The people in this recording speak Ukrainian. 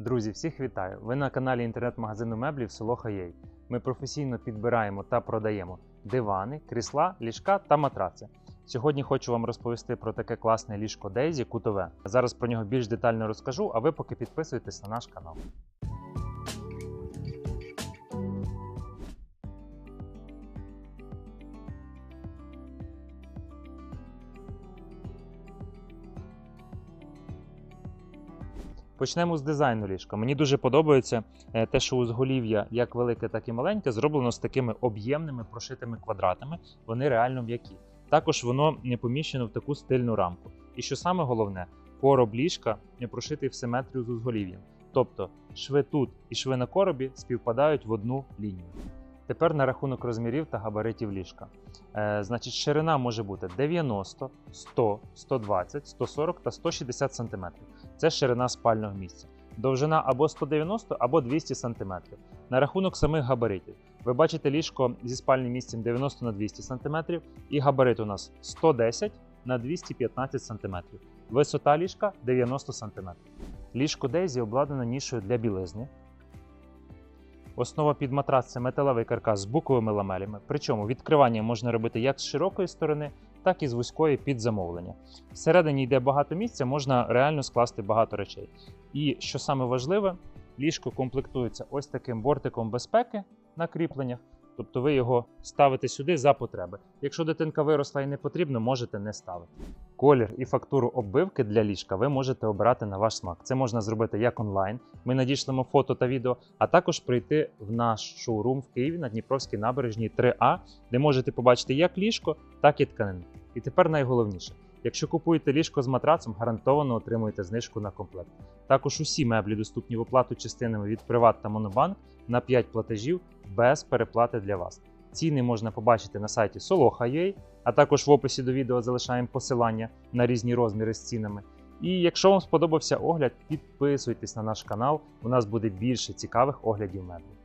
Друзі, всіх вітаю! Ви на каналі інтернет-магазину меблів село Хаєй. Ми професійно підбираємо та продаємо дивани, крісла, ліжка та матраци. Сьогодні хочу вам розповісти про таке класне ліжко Дейзі кутове. Зараз про нього більш детально розкажу, а ви поки підписуйтесь на наш канал. Почнемо з дизайну ліжка. Мені дуже подобається е, те, що узголів'я, як велике, так і маленьке, зроблено з такими об'ємними прошитими квадратами. Вони реально м'які. Також воно не поміщено в таку стильну рамку. І що саме головне, короб ліжка не прошитий в симетрію з узголів'ям. Тобто шви тут і шви на коробі співпадають в одну лінію. Тепер на рахунок розмірів та габаритів ліжка. Е, значить, ширина може бути 90, 100, 120, 140 та 160 см. Це ширина спального місця. Довжина або 190, або 200 см. На рахунок самих габаритів. Ви бачите ліжко зі спальним місцем 90 на 200 см, і габарит у нас 110 на 215 см. Висота ліжка 90 см. Ліжко Дейзі обладнане нішою для білизни. Основа під матрац це металевий каркас з буковими ламелями. Причому відкривання можна робити як з широкої сторони, так і з вузької під замовлення. Всередині йде багато місця, можна реально скласти багато речей. І що саме важливе, ліжко комплектується ось таким бортиком безпеки на кріпленнях. Тобто ви його ставите сюди за потреби. Якщо дитинка виросла і не потрібно, можете не ставити. Колір і фактуру оббивки для ліжка ви можете обирати на ваш смак. Це можна зробити як онлайн. Ми надішлемо фото та відео, а також прийти в наш шоурум в Києві на Дніпровській набережній 3А, де можете побачити як ліжко, так і тканину. І тепер найголовніше. Якщо купуєте ліжко з матрацом, гарантовано отримуєте знижку на комплект. Також усі меблі доступні в оплату частинами від Приват та Монобанк на 5 платежів без переплати для вас. Ціни можна побачити на сайті Soloha.ua, а також в описі до відео залишаємо посилання на різні розміри з цінами. І якщо вам сподобався огляд, підписуйтесь на наш канал, у нас буде більше цікавих оглядів меблів.